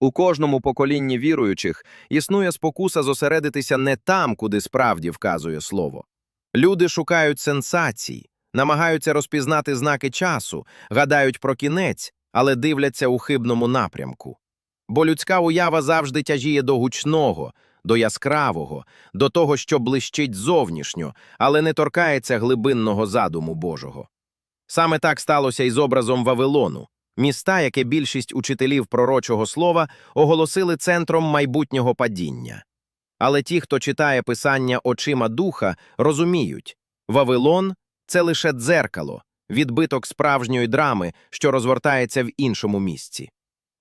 У кожному поколінні віруючих існує спокуса зосередитися не там, куди справді вказує слово. Люди шукають сенсацій, намагаються розпізнати знаки часу, гадають про кінець, але дивляться у хибному напрямку. Бо людська уява завжди тяжіє до гучного, до яскравого, до того, що блищить зовнішньо, але не торкається глибинного задуму Божого. Саме так сталося і з образом Вавилону, міста, яке більшість учителів пророчого слова оголосили центром майбутнього падіння. Але ті, хто читає писання очима духа, розуміють Вавилон це лише дзеркало, відбиток справжньої драми, що розгортається в іншому місці.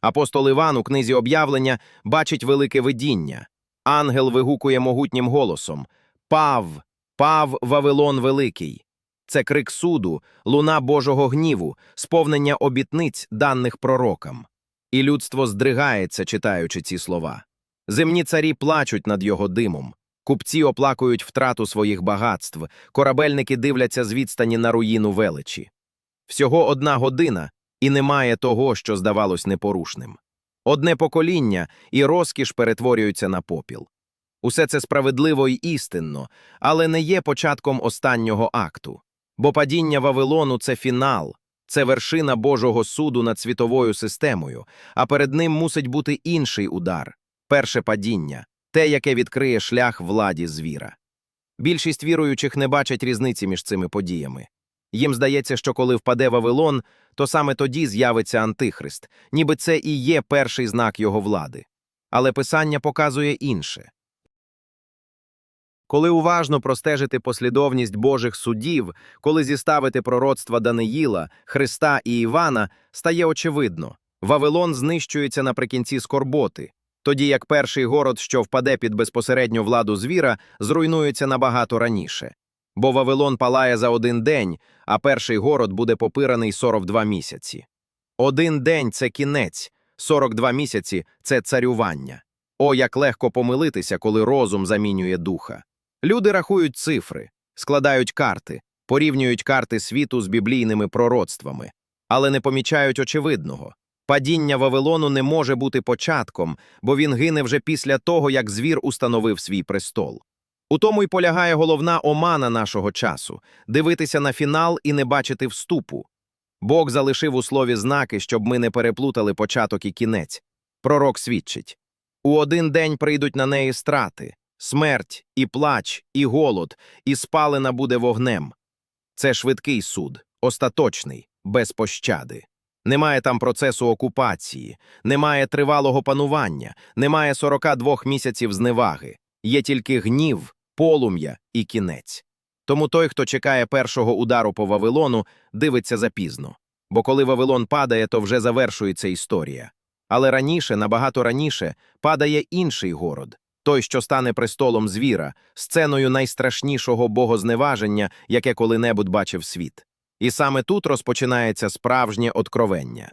Апостол Іван у книзі об'явлення бачить велике видіння. Ангел вигукує могутнім голосом Пав, пав Вавилон Великий. Це крик суду, луна Божого гніву, сповнення обітниць, даних пророкам. І людство здригається, читаючи ці слова. Земні царі плачуть над його димом, купці оплакують втрату своїх багатств, корабельники дивляться з відстані на руїну величі. Всього одна година, і немає того, що здавалось непорушним. Одне покоління, і розкіш перетворюються на попіл. Усе це справедливо й істинно, але не є початком останнього акту. Бо падіння Вавилону це фінал, це вершина Божого суду над світовою системою, а перед ним мусить бути інший удар перше падіння, те, яке відкриє шлях владі звіра. Більшість віруючих не бачать різниці між цими подіями. Їм здається, що коли впаде Вавилон, то саме тоді з'явиться Антихрист, ніби це і є перший знак його влади. Але Писання показує інше. Коли уважно простежити послідовність Божих судів, коли зіставити пророцтва Даниїла, Христа і Івана, стає очевидно Вавилон знищується наприкінці скорботи, тоді як перший город, що впаде під безпосередню владу звіра, зруйнується набагато раніше. Бо Вавилон палає за один день, а перший город буде попираний 42 місяці. Один день це кінець, 42 місяці це царювання. О, як легко помилитися, коли розум замінює духа. Люди рахують цифри, складають карти, порівнюють карти світу з біблійними пророцтвами, але не помічають очевидного. Падіння Вавилону не може бути початком, бо він гине вже після того, як звір установив свій престол. У тому й полягає головна омана нашого часу дивитися на фінал і не бачити вступу. Бог залишив у слові знаки, щоб ми не переплутали початок і кінець. Пророк свідчить у один день прийдуть на неї страти, смерть, і плач, і голод, і спалена буде вогнем. Це швидкий суд, остаточний, без пощади. Немає там процесу окупації, немає тривалого панування, немає 42 місяців зневаги, є тільки гнів, полум'я і кінець. Тому той, хто чекає першого удару по Вавилону, дивиться запізно. Бо коли Вавилон падає, то вже завершується історія. Але раніше, набагато раніше, падає інший город, той, що стане престолом звіра, сценою найстрашнішого богозневаження, яке коли-небудь бачив світ. І саме тут розпочинається справжнє откровення.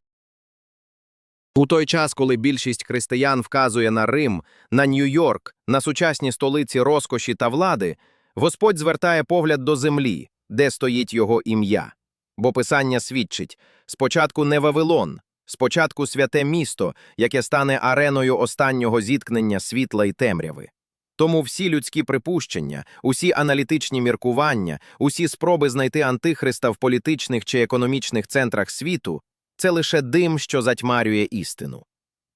У той час, коли більшість християн вказує на Рим, на Нью-Йорк, на сучасні столиці розкоші та влади, Господь звертає погляд до землі, де стоїть його ім'я. Бо Писання свідчить спочатку не Вавилон, спочатку святе місто, яке стане ареною останнього зіткнення світла і темряви. Тому всі людські припущення, усі аналітичні міркування, усі спроби знайти антихриста в політичних чи економічних центрах світу це лише дим, що затьмарює істину.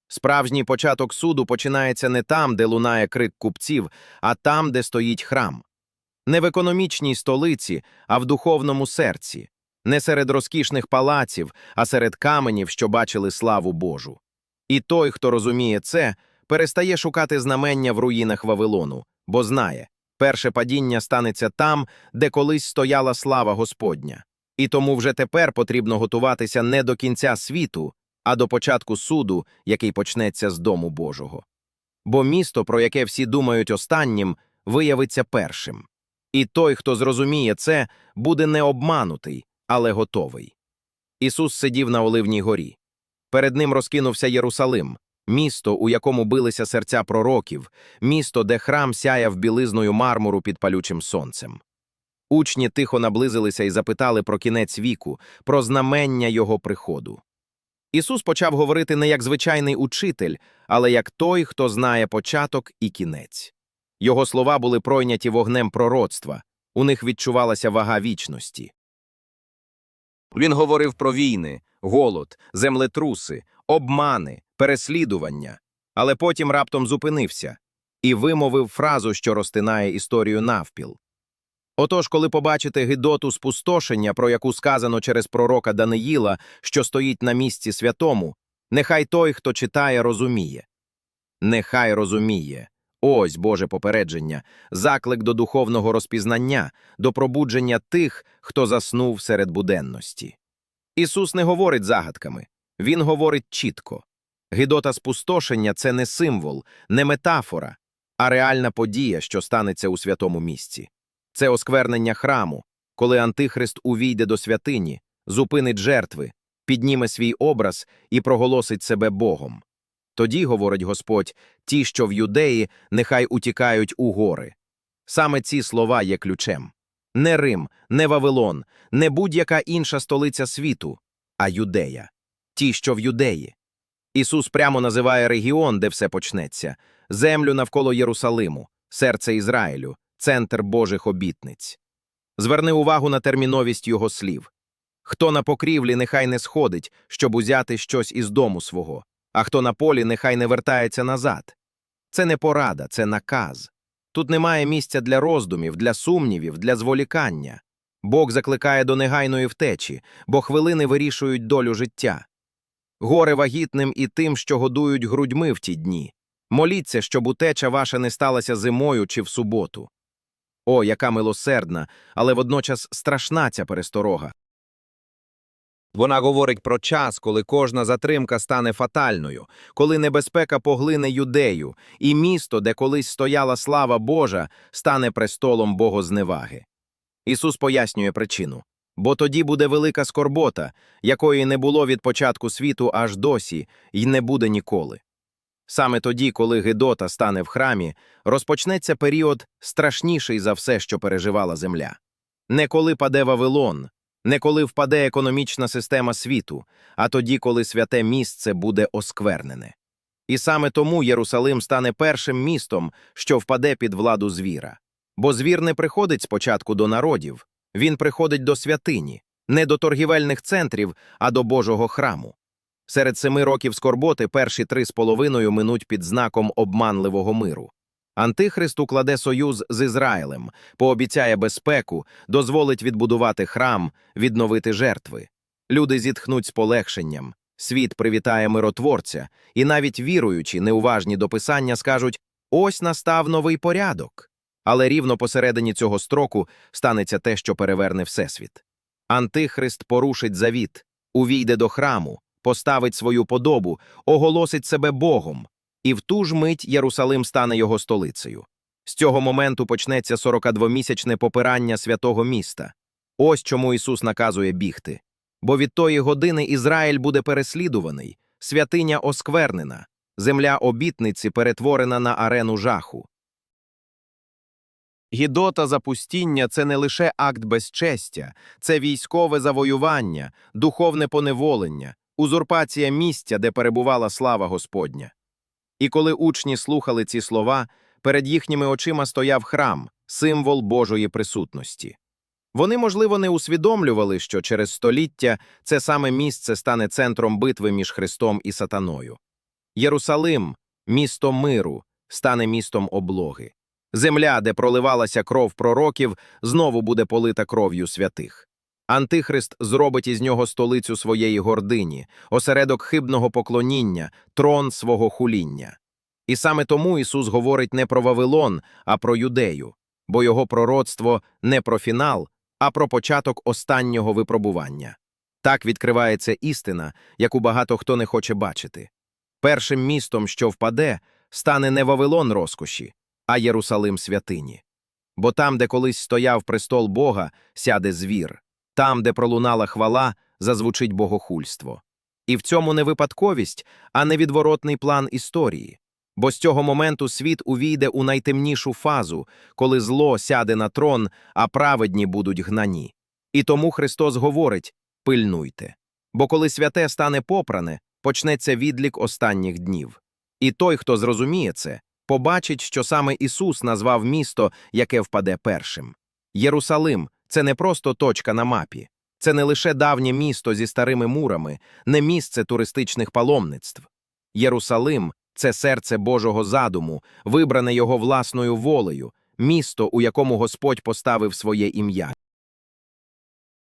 Справжній початок суду починається не там, де лунає крик купців, а там, де стоїть храм. Не в економічній столиці, а в духовному серці, не серед розкішних палаців, а серед каменів, що бачили славу Божу. І той, хто розуміє це, перестає шукати знамення в руїнах Вавилону, бо знає, перше падіння станеться там, де колись стояла слава Господня. І тому вже тепер потрібно готуватися не до кінця світу, а до початку суду, який почнеться з дому Божого. Бо місто, про яке всі думають останнім, виявиться першим. І той, хто зрозуміє це, буде не обманутий, але готовий. Ісус сидів на Оливній горі. Перед ним розкинувся Єрусалим, місто, у якому билися серця пророків, місто, де храм сяяв білизною мармуру під палючим сонцем. Учні тихо наблизилися і запитали про кінець віку, про знамення його приходу. Ісус почав говорити не як звичайний учитель, але як той, хто знає початок і кінець. Його слова були пройняті вогнем пророцтва, у них відчувалася вага вічності. Він говорив про війни, голод, землетруси, обмани, переслідування, але потім раптом зупинився і вимовив фразу, що розтинає історію навпіл. Отож, коли побачите гидоту спустошення, про яку сказано через пророка Даниїла, що стоїть на місці святому, нехай той, хто читає, розуміє. Нехай розуміє. Ось Боже попередження, заклик до духовного розпізнання, до пробудження тих, хто заснув серед буденності. Ісус не говорить загадками, Він говорить чітко. Гидота спустошення це не символ, не метафора, а реальна подія, що станеться у святому місці. Це осквернення храму, коли Антихрист увійде до святині, зупинить жертви, підніме свій образ і проголосить себе Богом. Тоді, говорить Господь, ті, що в юдеї, нехай утікають у гори. Саме ці слова є ключем. Не Рим, не Вавилон, не будь-яка інша столиця світу, а юдея. Ті, що в юдеї. Ісус прямо називає регіон, де все почнеться, землю навколо Єрусалиму, серце Ізраїлю, центр Божих обітниць. Зверни увагу на терміновість його слів. Хто на покрівлі, нехай не сходить, щоб узяти щось із дому свого, а хто на полі, нехай не вертається назад. Це не порада, це наказ. Тут немає місця для роздумів, для сумнівів, для зволікання. Бог закликає до негайної втечі, бо хвилини вирішують долю життя. Горе вагітним і тим, що годують грудьми в ті дні. Моліться, щоб утеча ваша не сталася зимою чи в суботу. О, яка милосердна, але водночас страшна ця пересторога. Вона говорить про час, коли кожна затримка стане фатальною, коли небезпека поглине юдею, і місто, де колись стояла слава Божа, стане престолом богозневаги. Ісус пояснює причину. Бо тоді буде велика скорбота, якої не було від початку світу аж досі, й не буде ніколи. Саме тоді, коли Гедота стане в храмі, розпочнеться період страшніший за все, що переживала земля. Не коли паде Вавилон, не коли впаде економічна система світу, а тоді, коли святе місце буде осквернене. І саме тому Єрусалим стане першим містом, що впаде під владу звіра. Бо звір не приходить спочатку до народів, він приходить до святині, не до торгівельних центрів, а до Божого храму. Серед семи років скорботи перші три з половиною минуть під знаком обманливого миру. Антихрист укладе союз з Ізраїлем, пообіцяє безпеку, дозволить відбудувати храм, відновити жертви. Люди зітхнуть з полегшенням, світ привітає миротворця, і навіть віруючі, неуважні до писання скажуть ось настав новий порядок. Але рівно посередині цього строку станеться те, що переверне Всесвіт. Антихрист порушить завіт, увійде до храму, поставить свою подобу, оголосить себе Богом, і в ту ж мить Єрусалим стане його столицею. З цього моменту почнеться 42-місячне попирання святого міста. Ось чому Ісус наказує бігти. Бо від тої години Ізраїль буде переслідуваний, святиня осквернена, земля обітниці перетворена на арену жаху. Гідота запустіння це не лише акт безчестя, це військове завоювання, духовне поневолення, узурпація місця, де перебувала слава Господня. І коли учні слухали ці слова, перед їхніми очима стояв храм, символ Божої присутності. Вони, можливо, не усвідомлювали, що через століття це саме місце стане центром битви між Христом і Сатаною. Єрусалим, місто миру, стане містом облоги. Земля, де проливалася кров пророків, знову буде полита кров'ю святих. Антихрист зробить із нього столицю своєї гордині, осередок хибного поклоніння, трон свого хуління. І саме тому Ісус говорить не про Вавилон, а про юдею, бо його пророцтво не про фінал, а про початок останнього випробування. Так відкривається істина, яку багато хто не хоче бачити. Першим містом, що впаде, стане не Вавилон розкоші, а Єрусалим святині. Бо там, де колись стояв престол Бога, сяде звір, там, де пролунала хвала, зазвучить богохульство. І в цьому не випадковість, а невідворотний план історії. Бо з цього моменту світ увійде у найтемнішу фазу, коли зло сяде на трон, а праведні будуть гнані. І тому Христос говорить пильнуйте. Бо коли святе стане попране, почнеться відлік останніх днів. І той, хто зрозуміє це, побачить, що саме Ісус назвав місто, яке впаде першим. Єрусалим це не просто точка на мапі, це не лише давнє місто зі старими мурами, не місце туристичних паломництв. Єрусалим це серце Божого задуму, вибране його власною волею, місто, у якому Господь поставив своє ім'я.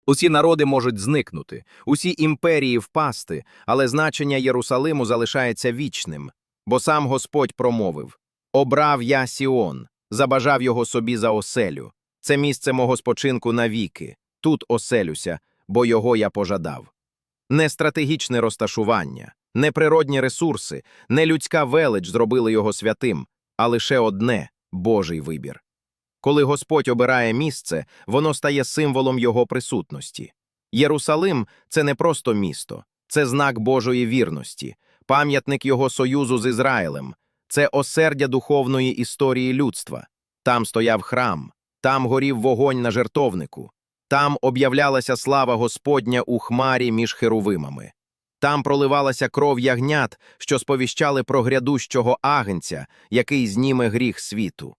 Усі народи можуть зникнути, усі імперії впасти, але значення Єрусалиму залишається вічним, бо сам Господь промовив Обрав я Сіон, забажав його собі за оселю. Це місце мого спочинку навіки, тут оселюся, бо його я пожадав. Не стратегічне розташування, не природні ресурси, не людська велич зробили його святим, а лише одне Божий вибір. Коли Господь обирає місце, воно стає символом його присутності. Єрусалим це не просто місто, це знак Божої вірності, пам'ятник його союзу з Ізраїлем, це осердя духовної історії людства. Там стояв храм, там горів вогонь на жертовнику, там об'являлася слава Господня у хмарі між херувимами. Там проливалася кров ягнят, що сповіщали про грядущого агнця, який зніме гріх світу.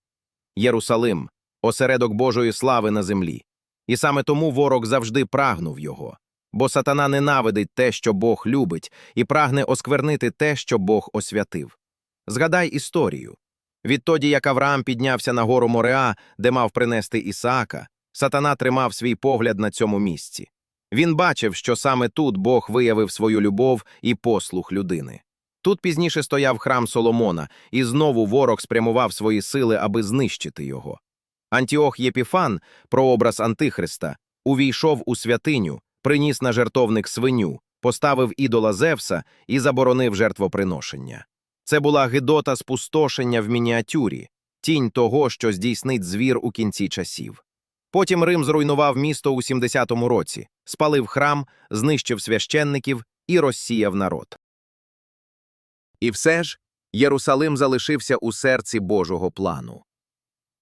Єрусалим осередок Божої слави на землі. І саме тому ворог завжди прагнув його. Бо сатана ненавидить те, що Бог любить, і прагне осквернити те, що Бог освятив. Згадай історію. Відтоді, як Авраам піднявся на гору Мореа, де мав принести Ісаака, сатана тримав свій погляд на цьому місці. Він бачив, що саме тут Бог виявив свою любов і послух людини. Тут пізніше стояв храм Соломона, і знову ворог спрямував свої сили, аби знищити його. Антіох Єпіфан, прообраз Антихриста, увійшов у святиню, приніс на жертовник свиню, поставив ідола Зевса і заборонив жертвоприношення. Це була гидота спустошення в мініатюрі, тінь того, що здійснить звір у кінці часів. Потім Рим зруйнував місто у 70-му році, спалив храм, знищив священників і розсіяв народ. І все ж Єрусалим залишився у серці Божого плану.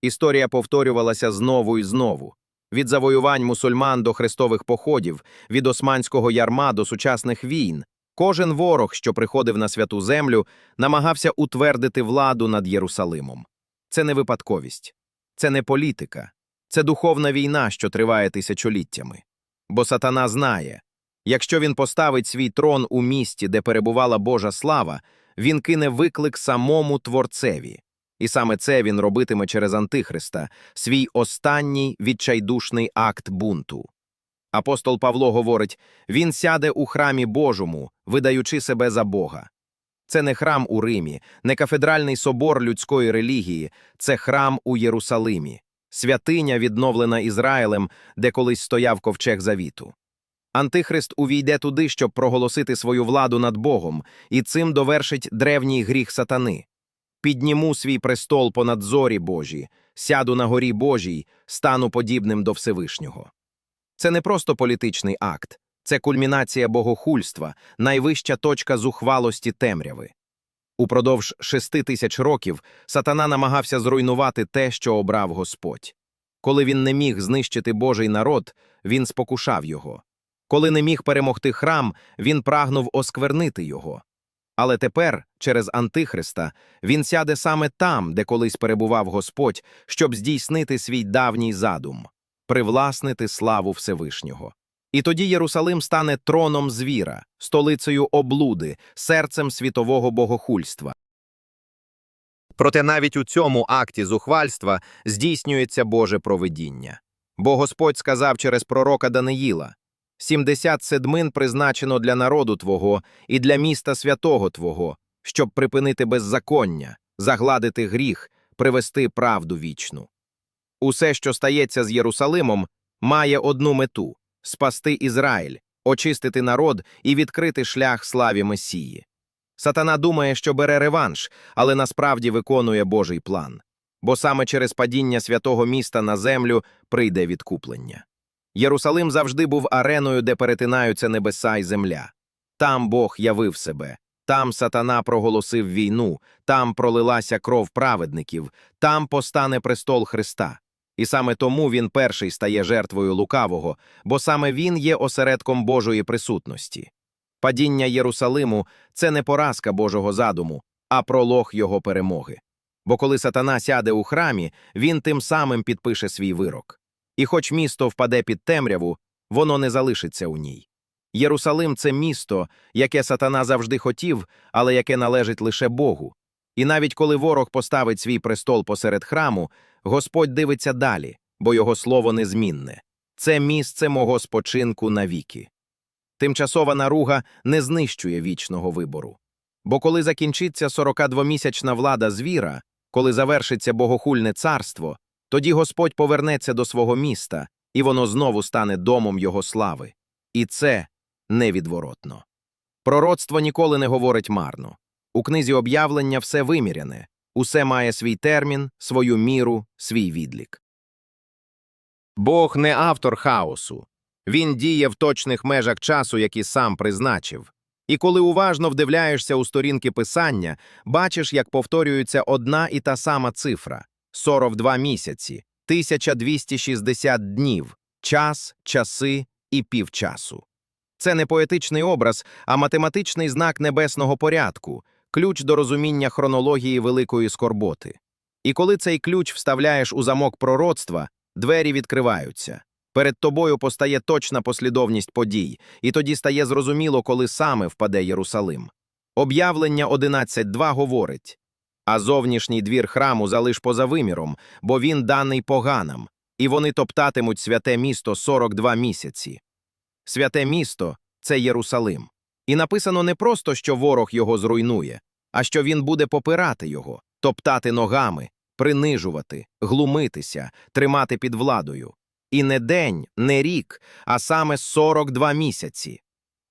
Історія повторювалася знову і знову. Від завоювань мусульман до хрестових походів, від османського ярма до сучасних війн. Кожен ворог, що приходив на святу землю, намагався утвердити владу над Єрусалимом. Це не випадковість, це не політика, це духовна війна, що триває тисячоліттями. Бо сатана знає, якщо він поставить свій трон у місті, де перебувала Божа слава, він кине виклик самому Творцеві. І саме це він робитиме через Антихриста, свій останній відчайдушний акт бунту. Апостол Павло говорить він сяде у храмі Божому, видаючи себе за Бога. Це не храм у Римі, не кафедральний собор людської релігії, це храм у Єрусалимі, святиня, відновлена Ізраїлем, де колись стояв ковчег завіту. Антихрист увійде туди, щоб проголосити свою владу над Богом, і цим довершить древній гріх сатани. Підніму свій престол понад зорі Божі, сяду на горі Божій, стану подібним до Всевишнього. Це не просто політичний акт, це кульмінація богохульства, найвища точка зухвалості темряви. Упродовж шести тисяч років сатана намагався зруйнувати те, що обрав Господь. Коли він не міг знищити Божий народ, він спокушав його. Коли не міг перемогти храм, він прагнув осквернити його. Але тепер, через Антихриста, він сяде саме там, де колись перебував Господь, щоб здійснити свій давній задум привласнити славу Всевишнього. І тоді Єрусалим стане троном звіра, столицею облуди, серцем світового богохульства. Проте навіть у цьому акті зухвальства здійснюється Боже провидіння. Бо Господь сказав через пророка Даниїла «Сімдесят седмин призначено для народу Твого і для міста святого Твого, щоб припинити беззаконня, загладити гріх, привести правду вічну. Усе, що стається з Єрусалимом, має одну мету спасти Ізраїль, очистити народ і відкрити шлях славі Месії. Сатана думає, що бере реванш, але насправді виконує Божий план. Бо саме через падіння святого міста на землю прийде відкуплення. Єрусалим завжди був ареною, де перетинаються небеса й земля. Там Бог явив себе, там сатана проголосив війну, там пролилася кров праведників, там постане престол Христа. І саме тому він перший стає жертвою лукавого, бо саме він є осередком Божої присутності. Падіння Єрусалиму це не поразка Божого задуму, а пролог його перемоги. Бо коли сатана сяде у храмі, він тим самим підпише свій вирок. І хоч місто впаде під темряву, воно не залишиться у ній. Єрусалим це місто, яке сатана завжди хотів, але яке належить лише Богу. І навіть коли ворог поставить свій престол посеред храму, Господь дивиться далі, бо його слово незмінне. Це місце мого спочинку навіки. Тимчасова наруга не знищує вічного вибору. Бо коли закінчиться 42-місячна влада звіра, коли завершиться богохульне царство, тоді Господь повернеться до свого міста, і воно знову стане домом його слави. І це невідворотно. Пророцтво ніколи не говорить марно. У книзі об'явлення все виміряне, усе має свій термін, свою міру, свій відлік. Бог не автор хаосу. Він діє в точних межах часу, які сам призначив. І коли уважно вдивляєшся у сторінки писання, бачиш, як повторюється одна і та сама цифра 42 місяці, 1260 днів, час, часи і півчасу. Це не поетичний образ, а математичний знак небесного порядку, ключ до розуміння хронології великої скорботи. І коли цей ключ вставляєш у замок пророцтва, двері відкриваються. Перед тобою постає точна послідовність подій, і тоді стає зрозуміло, коли саме впаде Єрусалим. Об'явлення 11.2 говорить а зовнішній двір храму залиш поза виміром, бо він даний поганам, і вони топтатимуть святе місто 42 місяці. Святе місто це Єрусалим. І написано не просто, що ворог його зруйнує, а що він буде попирати його, топтати ногами, принижувати, глумитися, тримати під владою. І не день, не рік, а саме 42 місяці.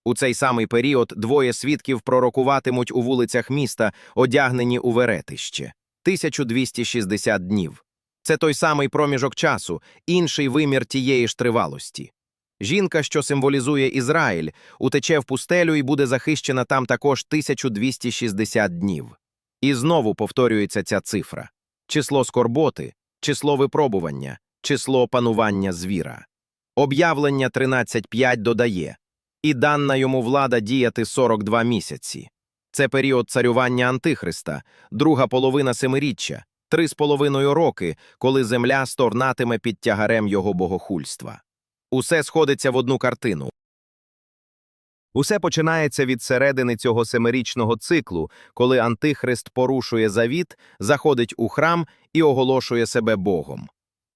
У цей самий період двоє свідків пророкуватимуть у вулицях міста, одягнені у веретище. 1260 днів. Це той самий проміжок часу, інший вимір тієї ж тривалості. Жінка, що символізує Ізраїль, утече в пустелю і буде захищена там також 1260 днів. І знову повторюється ця цифра число скорботи, число випробування, число панування звіра. Об'явлення 13.5 додає і дана йому влада діяти 42 місяці. Це період царювання Антихриста, друга половина семиріччя, три з половиною роки, коли земля сторнатиме під тягарем його богохульства. Усе сходиться в одну картину. Усе починається від середини цього семирічного циклу, коли Антихрист порушує завіт, заходить у храм і оголошує себе Богом.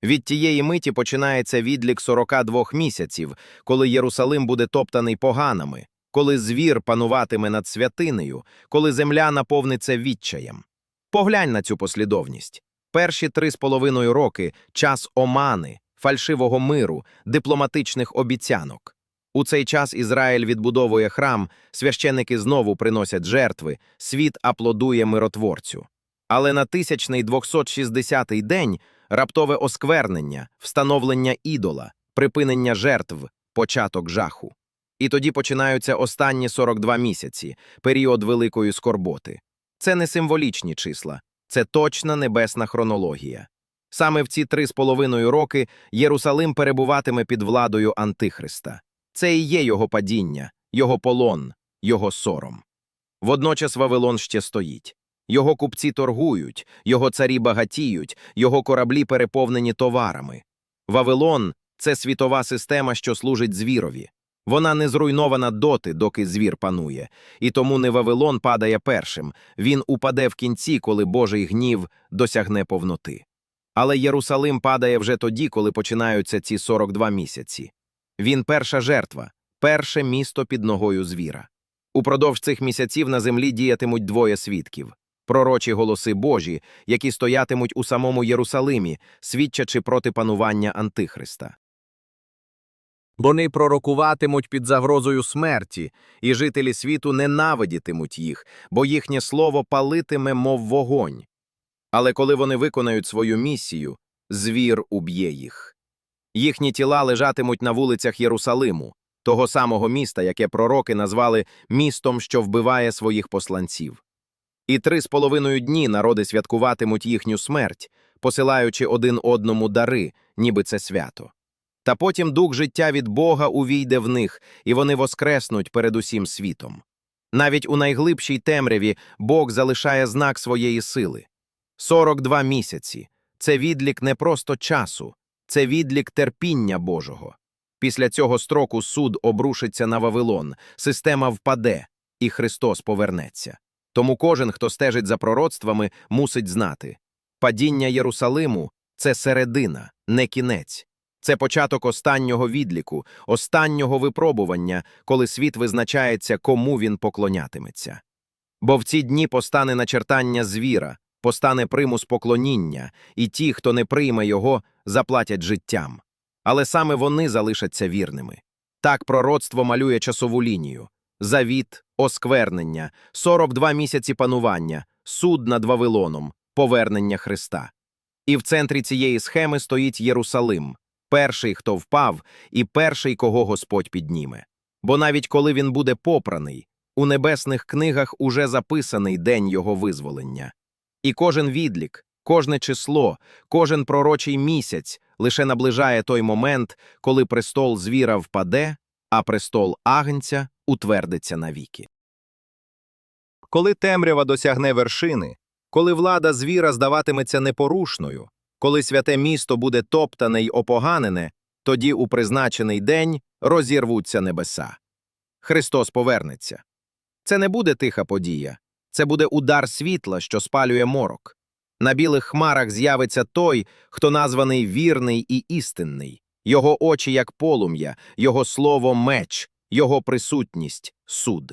Від тієї миті починається відлік 42 місяців, коли Єрусалим буде топтаний поганами, коли звір пануватиме над святинею, коли земля наповниться відчаєм. Поглянь на цю послідовність. Перші три з половиною роки час омани, фальшивого миру, дипломатичних обіцянок. У цей час Ізраїль відбудовує храм, священники знову приносять жертви, світ аплодує миротворцю. Але на тисячний 260-й день раптове осквернення, встановлення ідола, припинення жертв, початок жаху. І тоді починаються останні 42 місяці, період великої скорботи. Це не символічні числа, це точна небесна хронологія. Саме в ці три з половиною роки Єрусалим перебуватиме під владою Антихриста. Це і є його падіння, його полон, його сором. Водночас Вавилон ще стоїть. Його купці торгують, його царі багатіють, його кораблі переповнені товарами. Вавилон це світова система, що служить звірові. Вона не зруйнована доти, доки звір панує, і тому не Вавилон падає першим, він упаде в кінці, коли Божий гнів досягне повноти. Але Єрусалим падає вже тоді, коли починаються ці 42 місяці. Він перша жертва, перше місто під ногою звіра. Упродовж цих місяців на землі діятимуть двоє свідків пророчі голоси Божі, які стоятимуть у самому Єрусалимі, свідчачи проти панування Антихриста. Вони пророкуватимуть під загрозою смерті, і жителі світу ненавидітимуть їх, бо їхнє слово палитиме, мов вогонь. Але коли вони виконають свою місію, звір уб'є їх. Їхні тіла лежатимуть на вулицях Єрусалиму, того самого міста, яке пророки назвали містом, що вбиває своїх посланців. І три з половиною дні народи святкуватимуть їхню смерть, посилаючи один одному дари, ніби це свято. Та потім дух життя від Бога увійде в них, і вони воскреснуть перед усім світом. Навіть у найглибшій темряві Бог залишає знак своєї сили. 42 місяці це відлік не просто часу, це відлік терпіння Божого. Після цього строку суд обрушиться на Вавилон, система впаде, і Христос повернеться. Тому кожен, хто стежить за пророцтвами, мусить знати падіння Єрусалиму це середина, не кінець. Це початок останнього відліку, останнього випробування, коли світ визначається, кому він поклонятиметься. Бо в ці дні постане начертання звіра, постане примус поклоніння, і ті, хто не прийме його, заплатять життям. Але саме вони залишаться вірними. Так пророцтво малює часову лінію. Завіт, осквернення, 42 місяці панування, суд над Вавилоном, повернення Христа. І в центрі цієї схеми стоїть Єрусалим, перший, хто впав, і перший, кого Господь підніме. Бо навіть коли він буде попраний, у небесних книгах уже записаний день його визволення. І кожен відлік, кожне число, кожен пророчий місяць лише наближає той момент, коли престол звіра впаде, а престол агнця утвердиться навіки. Коли темрява досягне вершини, коли влада звіра здаватиметься непорушною, коли святе місто буде топтане й опоганене, тоді у призначений день розірвуться небеса. Христос повернеться. Це не буде тиха подія, це буде удар світла, що спалює морок. На білих хмарах з'явиться той, хто названий вірний і істинний, його очі як полум'я, його слово меч, його присутність суд.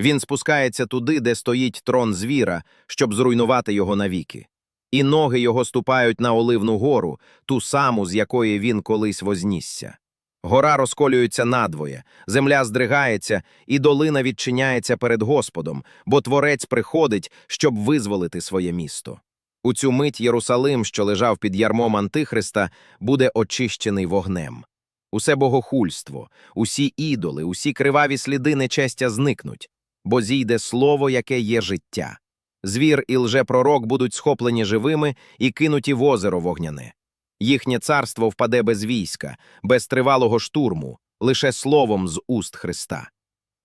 Він спускається туди, де стоїть трон звіра, щоб зруйнувати його навіки. І ноги його ступають на Оливну гору, ту саму, з якої він колись вознісся. Гора розколюється надвоє, земля здригається, і долина відчиняється перед Господом, бо Творець приходить, щоб визволити своє місто. У цю мить Єрусалим, що лежав під ярмом Антихриста, буде очищений вогнем. Усе богохульство, усі ідоли, усі криваві сліди нечестя зникнуть, бо зійде слово, яке є життя. Звір і лжепророк будуть схоплені живими і кинуті в озеро вогняне. Їхнє царство впаде без війська, без тривалого штурму, лише словом з уст Христа.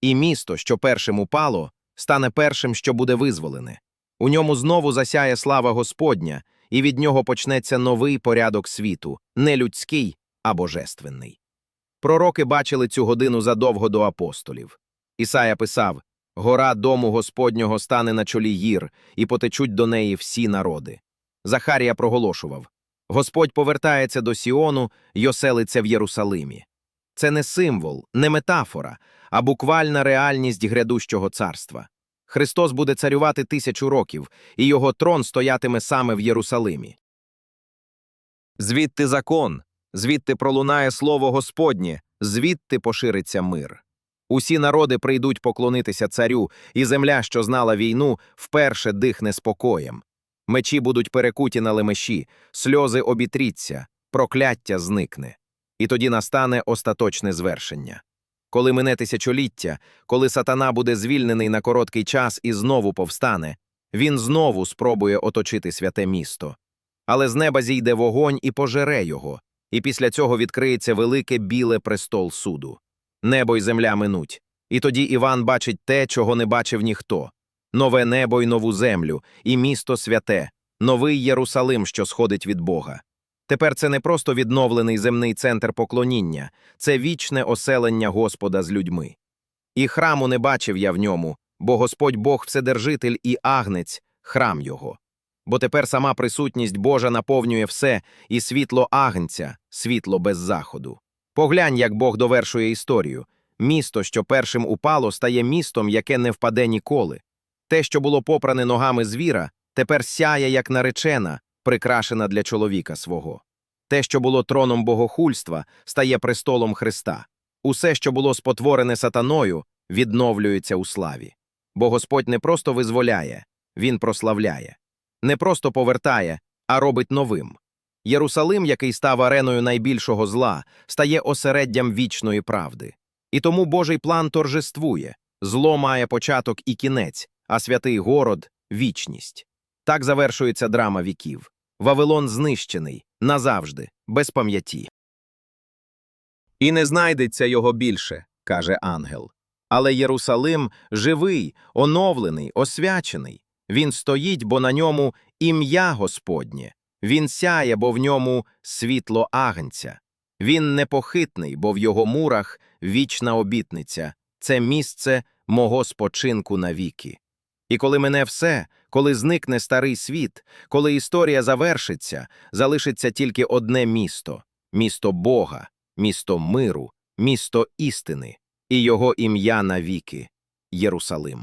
І місто, що першим упало, стане першим, що буде визволене. У ньому знову засяє слава Господня, і від нього почнеться новий порядок світу, не людський, а божественний. Пророки бачили цю годину задовго до апостолів. Ісая писав Гора дому Господнього стане на чолі гір, і потечуть до неї всі народи. Захарія проголошував Господь повертається до Сіону й оселиться в Єрусалимі. Це не символ, не метафора, а буквальна реальність грядущого царства. Христос буде царювати тисячу років, і його трон стоятиме саме в Єрусалимі. Звідти закон, звідти пролунає слово Господнє, звідти пошириться мир. Усі народи прийдуть поклонитися царю, і земля, що знала війну, вперше дихне спокоєм. Мечі будуть перекуті на лемеші, сльози обітріться, прокляття зникне. І тоді настане остаточне звершення. Коли мине тисячоліття, коли сатана буде звільнений на короткий час і знову повстане, він знову спробує оточити святе місто. Але з неба зійде вогонь і пожере його, і після цього відкриється велике біле престол суду. Небо й земля минуть. І тоді Іван бачить те, чого не бачив ніхто нове небо й нову землю, і місто святе, новий Єрусалим, що сходить від Бога. Тепер це не просто відновлений земний центр поклоніння, це вічне оселення Господа з людьми. І храму не бачив я в ньому, бо Господь Бог Вседержитель і агнець, храм його. Бо тепер сама присутність Божа наповнює все, і світло агнця, світло без заходу. Поглянь, як Бог довершує історію. Місто, що першим упало, стає містом, яке не впаде ніколи. Те, що було попране ногами звіра, тепер сяє, як наречена, прикрашена для чоловіка свого. Те, що було троном богохульства, стає престолом Христа. Усе, що було спотворене сатаною, відновлюється у славі. Бо Господь не просто визволяє, Він прославляє, не просто повертає, а робить новим. Єрусалим, який став ареною найбільшого зла, стає осереддям вічної правди. І тому Божий план торжествує зло має початок і кінець, а святий город вічність. Так завершується драма віків. Вавилон знищений назавжди, без пам'яті. І не знайдеться його більше, каже ангел. Але Єрусалим живий, оновлений, освячений. Він стоїть, бо на ньому ім'я Господнє. Він сяє, бо в ньому світло агнця. Він непохитний, бо в його мурах вічна обітниця. Це місце мого спочинку навіки. І коли мене все, коли зникне старий світ, коли історія завершиться, залишиться тільки одне місто місто Бога, місто миру, місто істини, і його ім'я навіки Єрусалим.